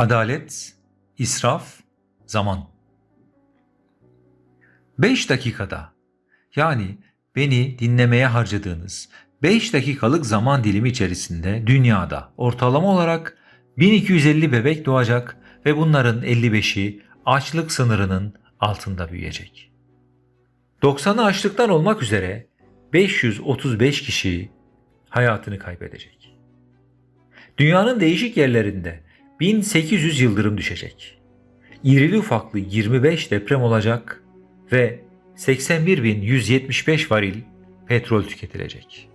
Adalet, israf, zaman. 5 dakikada yani beni dinlemeye harcadığınız 5 dakikalık zaman dilimi içerisinde dünyada ortalama olarak 1250 bebek doğacak ve bunların 55'i açlık sınırının altında büyüyecek. 90'ı açlıktan olmak üzere 535 kişi hayatını kaybedecek. Dünyanın değişik yerlerinde 1800 yıldırım düşecek. İrili ufaklı 25 deprem olacak ve 81.175 varil petrol tüketilecek.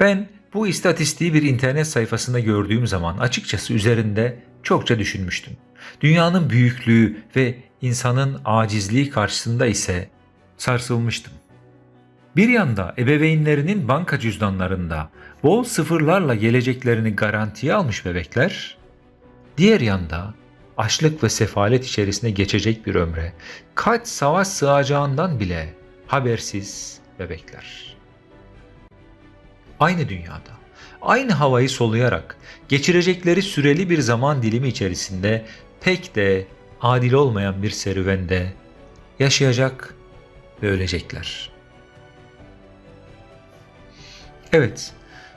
Ben bu istatistiği bir internet sayfasında gördüğüm zaman açıkçası üzerinde çokça düşünmüştüm. Dünyanın büyüklüğü ve insanın acizliği karşısında ise sarsılmıştım. Bir yanda ebeveynlerinin banka cüzdanlarında bol sıfırlarla geleceklerini garantiye almış bebekler, diğer yanda açlık ve sefalet içerisinde geçecek bir ömre kaç savaş sığacağından bile habersiz bebekler. Aynı dünyada, aynı havayı soluyarak geçirecekleri süreli bir zaman dilimi içerisinde pek de adil olmayan bir serüvende yaşayacak ve ölecekler. Evet,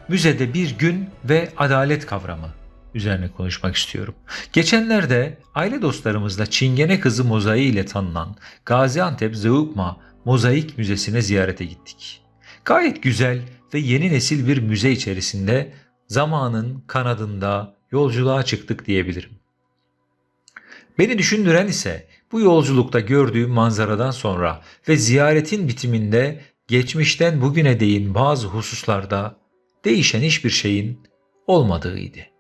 müzede bir gün ve adalet kavramı üzerine konuşmak istiyorum. Geçenlerde aile dostlarımızla Çingene Kızı mozaiği ile tanınan Gaziantep Zeugma Mozaik Müzesi'ne ziyarete gittik. Gayet güzel ve yeni nesil bir müze içerisinde zamanın kanadında yolculuğa çıktık diyebilirim. Beni düşündüren ise bu yolculukta gördüğüm manzaradan sonra ve ziyaretin bitiminde geçmişten bugüne değin bazı hususlarda değişen hiçbir şeyin olmadığıydı.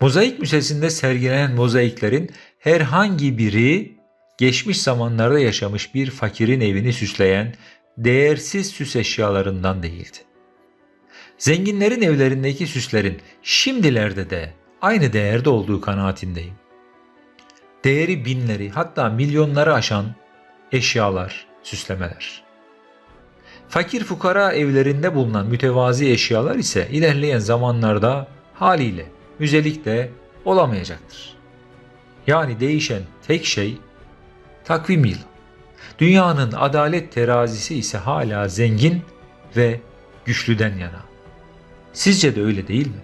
Mozaik Müzesi'nde sergilenen mozaiklerin herhangi biri geçmiş zamanlarda yaşamış bir fakirin evini süsleyen değersiz süs eşyalarından değildi. Zenginlerin evlerindeki süslerin şimdilerde de aynı değerde olduğu kanaatindeyim. Değeri binleri hatta milyonları aşan eşyalar, süslemeler. Fakir fukara evlerinde bulunan mütevazi eşyalar ise ilerleyen zamanlarda haliyle müzelik de olamayacaktır. Yani değişen tek şey takvim yılı. Dünyanın adalet terazisi ise hala zengin ve güçlüden yana. Sizce de öyle değil mi?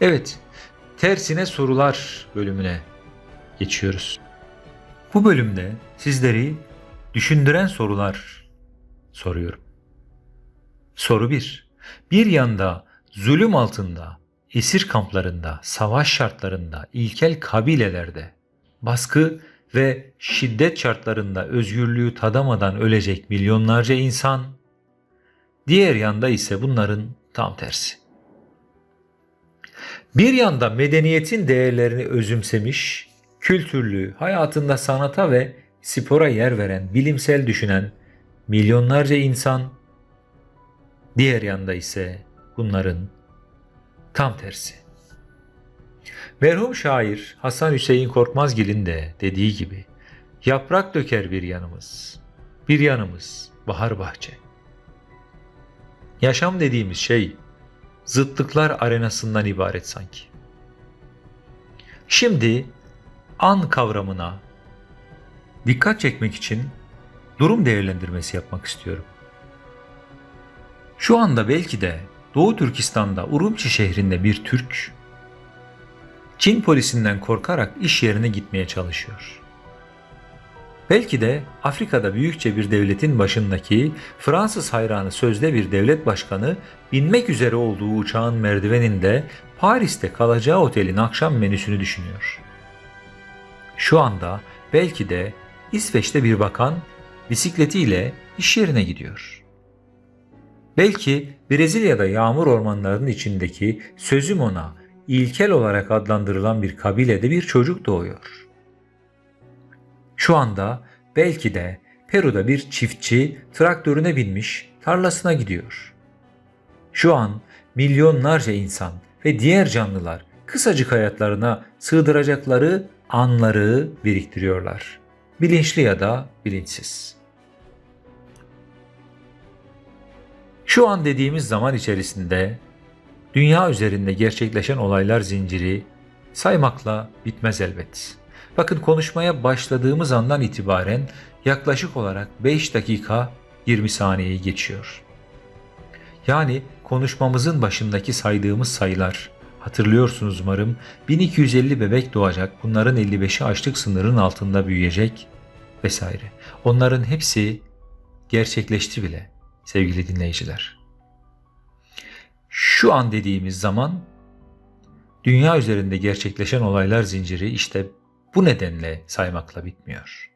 Evet, tersine sorular bölümüne geçiyoruz. Bu bölümde sizleri düşündüren sorular soruyorum. Soru 1. Bir yanda zulüm altında, esir kamplarında, savaş şartlarında, ilkel kabilelerde, baskı ve şiddet şartlarında özgürlüğü tadamadan ölecek milyonlarca insan, diğer yanda ise bunların tam tersi. Bir yanda medeniyetin değerlerini özümsemiş, kültürlü, hayatında sanata ve spora yer veren, bilimsel düşünen milyonlarca insan, diğer yanda ise bunların tam tersi. Merhum şair Hasan Hüseyin Korkmazgil'in de dediği gibi yaprak döker bir yanımız, bir yanımız bahar bahçe. Yaşam dediğimiz şey zıtlıklar arenasından ibaret sanki. Şimdi an kavramına dikkat çekmek için durum değerlendirmesi yapmak istiyorum. Şu anda belki de Doğu Türkistan'da Urumçi şehrinde bir Türk Çin polisinden korkarak iş yerine gitmeye çalışıyor. Belki de Afrika'da büyükçe bir devletin başındaki Fransız hayranı sözde bir devlet başkanı binmek üzere olduğu uçağın merdiveninde Paris'te kalacağı otelin akşam menüsünü düşünüyor. Şu anda belki de İsveç'te bir bakan bisikletiyle iş yerine gidiyor. Belki Brezilya'da yağmur ormanlarının içindeki sözüm ona ilkel olarak adlandırılan bir kabilede bir çocuk doğuyor. Şu anda belki de Peru'da bir çiftçi traktörüne binmiş tarlasına gidiyor. Şu an milyonlarca insan ve diğer canlılar kısacık hayatlarına sığdıracakları anları biriktiriyorlar. Bilinçli ya da bilinçsiz. Şu an dediğimiz zaman içerisinde dünya üzerinde gerçekleşen olaylar zinciri saymakla bitmez elbet. Bakın konuşmaya başladığımız andan itibaren yaklaşık olarak 5 dakika 20 saniyeyi geçiyor. Yani konuşmamızın başındaki saydığımız sayılar hatırlıyorsunuz umarım 1250 bebek doğacak bunların 55'i açlık sınırının altında büyüyecek vesaire. Onların hepsi gerçekleşti bile sevgili dinleyiciler. Şu an dediğimiz zaman dünya üzerinde gerçekleşen olaylar zinciri işte bu nedenle saymakla bitmiyor.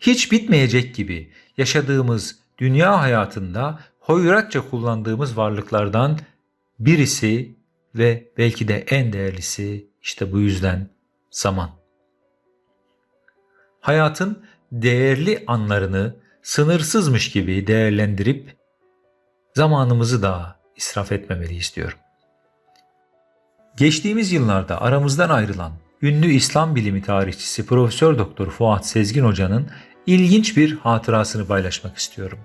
Hiç bitmeyecek gibi yaşadığımız dünya hayatında hoyratça kullandığımız varlıklardan birisi ve belki de en değerlisi işte bu yüzden zaman. Hayatın değerli anlarını sınırsızmış gibi değerlendirip zamanımızı da israf etmemeliyiz diyorum. Geçtiğimiz yıllarda aramızdan ayrılan ünlü İslam bilimi tarihçisi Profesör Doktor Fuat Sezgin Hoca'nın ilginç bir hatırasını paylaşmak istiyorum.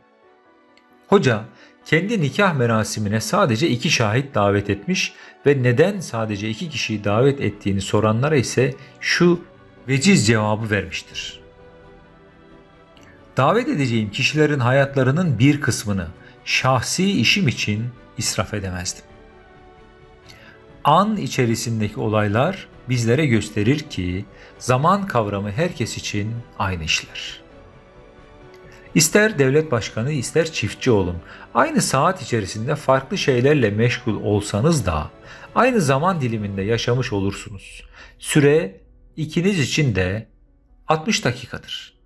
Hoca kendi nikah merasimine sadece iki şahit davet etmiş ve neden sadece iki kişiyi davet ettiğini soranlara ise şu veciz cevabı vermiştir. Davet edeceğim kişilerin hayatlarının bir kısmını şahsi işim için israf edemezdim. An içerisindeki olaylar bizlere gösterir ki zaman kavramı herkes için aynı işler. İster devlet başkanı ister çiftçi olun. Aynı saat içerisinde farklı şeylerle meşgul olsanız da aynı zaman diliminde yaşamış olursunuz. Süre ikiniz için de 60 dakikadır.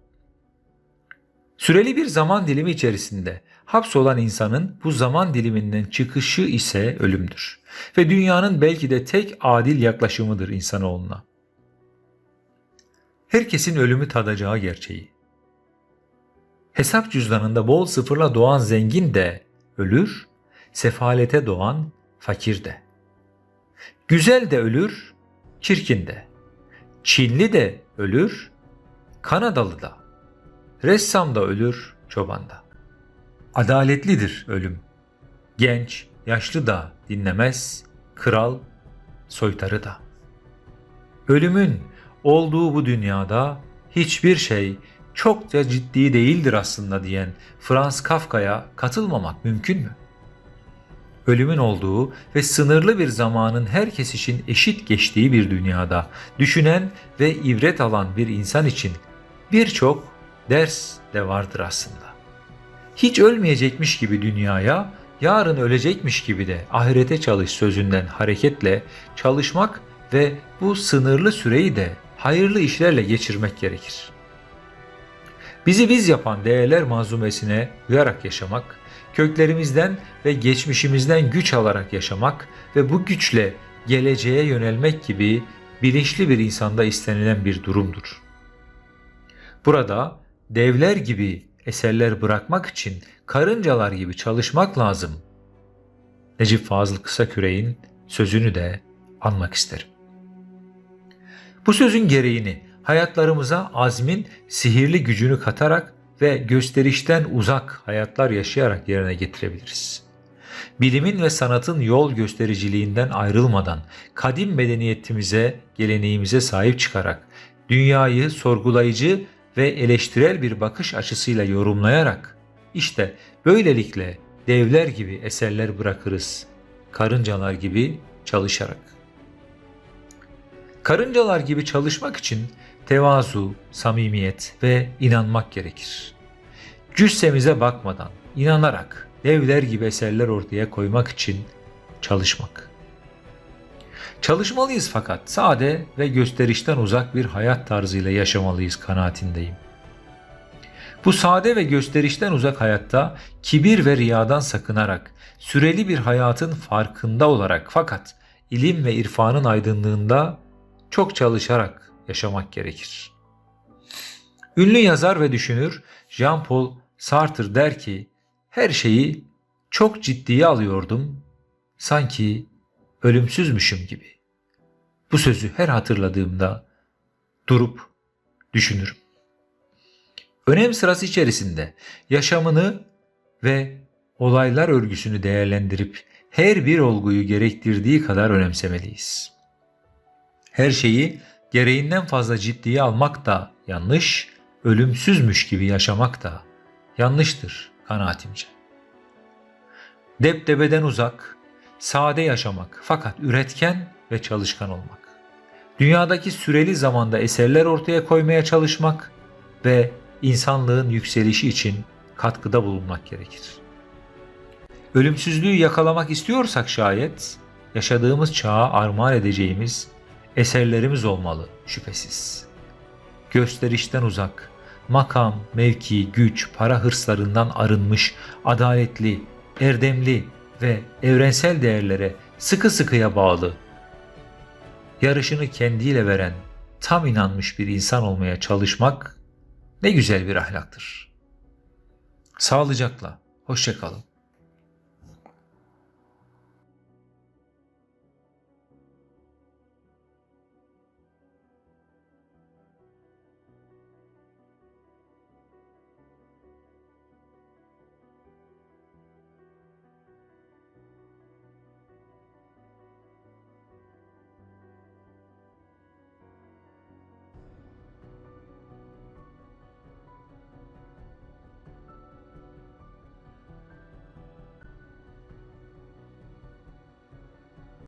Süreli bir zaman dilimi içerisinde hapsolan insanın bu zaman diliminden çıkışı ise ölümdür. Ve dünyanın belki de tek adil yaklaşımıdır insanoğluna. Herkesin ölümü tadacağı gerçeği. Hesap cüzdanında bol sıfırla doğan zengin de ölür, sefalete doğan fakir de. Güzel de ölür, çirkin de. Çinli de ölür, Kanadalı da. Ressam da ölür, çoban da. Adaletlidir ölüm. Genç, yaşlı da dinlemez, kral, soytarı da. Ölümün olduğu bu dünyada hiçbir şey çokça ciddi değildir aslında diyen Franz Kafka'ya katılmamak mümkün mü? Ölümün olduğu ve sınırlı bir zamanın herkes için eşit geçtiği bir dünyada düşünen ve ibret alan bir insan için birçok ders de vardır aslında. Hiç ölmeyecekmiş gibi dünyaya, yarın ölecekmiş gibi de ahirete çalış sözünden hareketle çalışmak ve bu sınırlı süreyi de hayırlı işlerle geçirmek gerekir. Bizi biz yapan değerler manzumesine uyarak yaşamak, köklerimizden ve geçmişimizden güç alarak yaşamak ve bu güçle geleceğe yönelmek gibi bilinçli bir insanda istenilen bir durumdur. Burada devler gibi eserler bırakmak için karıncalar gibi çalışmak lazım. Necip Fazıl Kısaküre'nin sözünü de anmak isterim. Bu sözün gereğini hayatlarımıza azmin sihirli gücünü katarak ve gösterişten uzak hayatlar yaşayarak yerine getirebiliriz. Bilimin ve sanatın yol göstericiliğinden ayrılmadan kadim medeniyetimize, geleneğimize sahip çıkarak dünyayı sorgulayıcı ve eleştirel bir bakış açısıyla yorumlayarak işte böylelikle devler gibi eserler bırakırız. Karıncalar gibi çalışarak. Karıncalar gibi çalışmak için tevazu, samimiyet ve inanmak gerekir. Cüssemize bakmadan, inanarak devler gibi eserler ortaya koymak için çalışmak. Çalışmalıyız fakat sade ve gösterişten uzak bir hayat tarzıyla yaşamalıyız kanaatindeyim. Bu sade ve gösterişten uzak hayatta kibir ve riyadan sakınarak, süreli bir hayatın farkında olarak fakat ilim ve irfanın aydınlığında çok çalışarak yaşamak gerekir. Ünlü yazar ve düşünür Jean-Paul Sartre der ki, her şeyi çok ciddiye alıyordum, sanki ölümsüzmüşüm gibi. Bu sözü her hatırladığımda durup düşünürüm. Önem sırası içerisinde yaşamını ve olaylar örgüsünü değerlendirip her bir olguyu gerektirdiği kadar önemsemeliyiz. Her şeyi gereğinden fazla ciddiye almak da yanlış, ölümsüzmüş gibi yaşamak da yanlıştır kanaatimce. Depdebeden uzak, sade yaşamak fakat üretken ve çalışkan olmak. Dünyadaki süreli zamanda eserler ortaya koymaya çalışmak ve insanlığın yükselişi için katkıda bulunmak gerekir. Ölümsüzlüğü yakalamak istiyorsak şayet yaşadığımız çağa armağan edeceğimiz eserlerimiz olmalı şüphesiz. Gösterişten uzak, makam, mevki, güç, para hırslarından arınmış, adaletli, erdemli ve evrensel değerlere sıkı sıkıya bağlı, yarışını kendiyle veren, tam inanmış bir insan olmaya çalışmak ne güzel bir ahlaktır. Sağlıcakla, hoşçakalın.